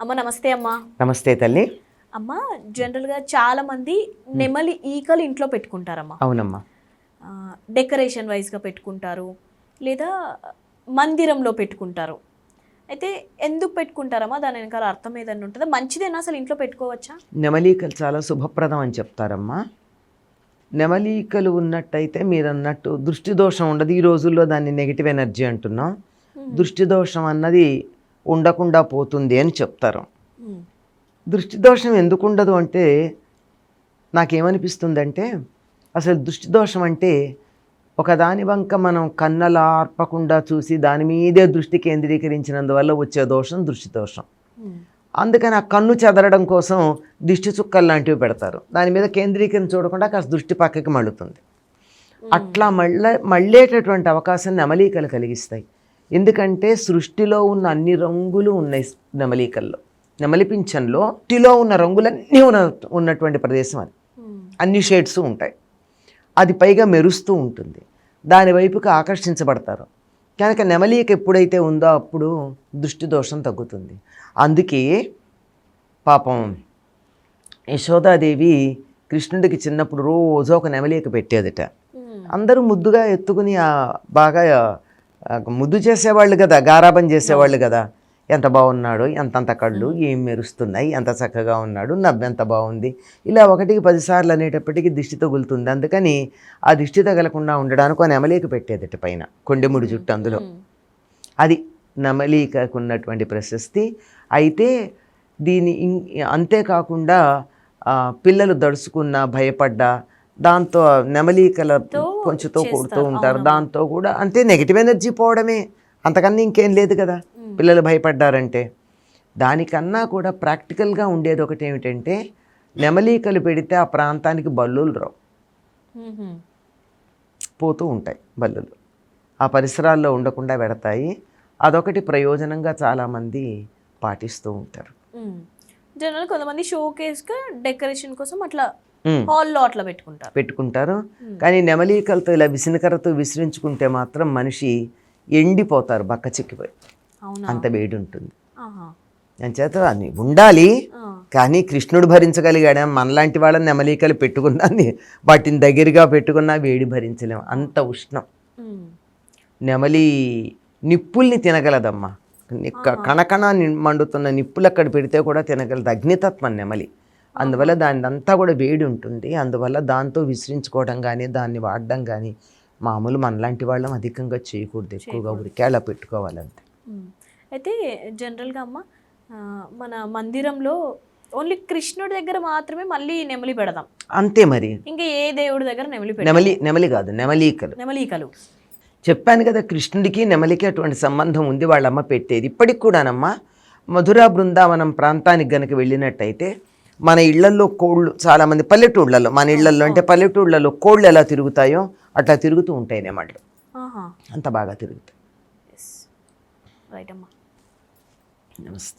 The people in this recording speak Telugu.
అమ్మ నమస్తే అమ్మా. నమస్తే తల్లి. అమ్మ జనరల్గా చాలా మంది నెమలి ఈకలు ఇంట్లో పెట్టుకుంటారమ్మా. అవునమ్మా. డెకరేషన్ వైజ్గా పెట్టుకుంటారు లేదా మందిరంలో పెట్టుకుంటారు. అయితే ఎందుకు పెట్టుకుంటారమ్మా? దాని వెనకాల అర్థం ఏదన్నా ఉంటుందా? మంచిదేనా అసలు ఇంట్లో పెట్టుకోవచ్చా? నెమలీకలు చాలా శుభప్రదం అని చెప్తారమ్మా. నెమలీకలు ఉన్నట్టయితే మీరు అన్నట్టు దృష్టి దోషం ఉండదు. ఈ రోజుల్లో దాన్ని నెగిటివ్ ఎనర్జీ అంటున్నాం. దృష్టి దోషం అన్నది ఉండకుండా పోతుంది అని చెప్తారు. దృష్టి దోషం ఎందుకు ఉండదు అంటే నాకేమనిపిస్తుందంటే అసలు దృష్టి దోషం అంటే ఒకదాని వంక మనం కన్నలా ఆర్పకుండా చూసి దాని మీదే దృష్టి కేంద్రీకరించినందువల్ల వచ్చే దోషం దృష్టి దోషం అందుకని ఆ కన్ను చెదరడం కోసం దిష్టి చుక్కలు లాంటివి పెడతారు. దాని మీద కేంద్రీకరణ చూడకుండా కాస్త దృష్టి పక్కకి మళ్ళుతుంది. అట్లా మళ్ళ మళ్ళేటటువంటి అవకాశం నెమలీకలు కలిగిస్తాయి. ఎందుకంటే సృష్టిలో ఉన్న అన్ని రంగులు ఉన్నాయి నెమలీకల్లో. నెమలి పింఛన్లో సృష్టిలో ఉన్న రంగులన్నీ ఉన్న ఉన్నటువంటి ప్రదేశం అది. ఉమ్, అన్ని షేడ్స్ ఉంటాయి. అది పైగా మెరుస్తూ ఉంటుంది. దాని వైపుకి ఆకర్షించబడతారు. కనుక నెమలిక ఎప్పుడైతే ఉందో అప్పుడు దృష్టి దోషం తగ్గుతుంది. అందుకే పాపం యశోదాదేవి కృష్ణుడికి చిన్నప్పుడు రోజు ఒక నెమలిక పెట్టేదిట. ఉమ్, అందరూ ముద్దుగా ఎత్తుకుని బాగా ముద్దు చేసేవాళ్ళు కదా గారాబం చేసేవాళ్ళు కదా. ఎంత బాగున్నాడు ఎంతంత కళ్ళు ఏం మెరుస్తున్నాయి ఎంత చక్కగా ఉన్నాడు నవ్వెంత బాగుంది. ఇలా ఒకటికి పదిసార్లు అనేటప్పటికీ దిష్టి తగులుతుంది. అందుకని ఆ దిష్టి తగలకుండా ఉండడానికి ఒక నెమలీక పెట్టేదిట పైన కొండెముడి జుట్టు అందులో. అది నమలీకకు ఉన్నటువంటి ప్రశస్తి. అయితే దీని అంతేకాకుండా ఆ, పిల్లలు దడుచుకున్నా భయపడ్డా దాంతో నెమలీకల కొంచెంతో కొడుతూ ఉంటారు. దాంతో కూడా అంతే నెగిటివ్ ఎనర్జీ పోవడమే. అంతకన్నా ఇంకేం లేదు కదా. పిల్లలు భయపడ్డారంటే. దానికన్నా కూడా ప్రాక్టికల్గా ఉండేది ఒకటి ఏమిటంటే నెమలీకలు పెడితే ఆ ప్రాంతానికి బల్లులు రావు. పోతూ ఉంటాయి బల్లులు. ఆ పరిసరాల్లో ఉండకుండా పెడతాయి. అదొకటి ప్రయోజనంగా చాలామంది పాటిస్తూ ఉంటారు. జనరల్ కొంతమంది షో కేస్గా డెకరేషన్ కోసం అట్లా హాల్లో అట్లా పెట్టుకుంటారు. పెట్టుకుంటారు. కానీ నెమలీకలతో ఇలా విసినకరతో విసిరించుకుంటే మాత్రం మనిషి ఎండిపోతారు బక్క చిక్కిపోయి. అంత వేడి ఉంటుంది అని ఉండాలి. ఆ, కానీ కృష్ణుడు భరించగలిగాడా? మనలాంటి వాళ్ళని నెమలీకలు పెట్టుకున్నా ని- వాటిని దగ్గరగా పెట్టుకున్నా వేడి భరించలేం. అంత ఉష్ణం. నెమలి నిప్పుల్ని తినగలదమ్మా. కణకణ మండుతున్న నిప్పులు అక్కడ పెడితే కూడా తినగలదు. అగ్నితత్వం నెమలి. అందువల్ల దాని అంతా కూడా వేడి ఉంటుంది. అందువల్ల దాంతో విసిరించుకోవడం కానీ దాన్ని వాడడం కానీ మామూలు మనలాంటి వాళ్ళం అధికంగా చేయకూడదు ఎక్కువగా ఉరికే అలా పెట్టుకోవాలంతే. అయితే జనరల్గా అమ్మ మన మందిరంలో ఓన్లీ కృష్ణుడి దగ్గర మాత్రమే మళ్ళీ నెమలి పెడదాం. అంతే మరి. ఇంకా ఏ దేవుడి దగ్గర నెమలి నెమలి నెమలి కాదు నెమలీకలు. నెమలికలు. చెప్పాను కదా కృష్ణుడికి నెమలికి అటువంటి సంబంధం ఉంది వాళ్ళమ్మ పెట్టేది. ఇప్పటికి కూడానమ్మా మధురా బృందావనం ప్రాంతానికి గనక వెళ్ళినట్టయితే మన ఇళ్ళల్లో కోళ్ళు చాలామంది పల్లెటూళ్ళలో మన ఇళ్ళల్లో అంటే పల్లెటూళ్ళలో కోళ్ళు ఎలా తిరుగుతాయో అట్లా తిరుగుతూ ఉంటాయి ఆహా. అంత బాగా తిరుగుతాయి. రైట్ అమ్మా. నమస్తే.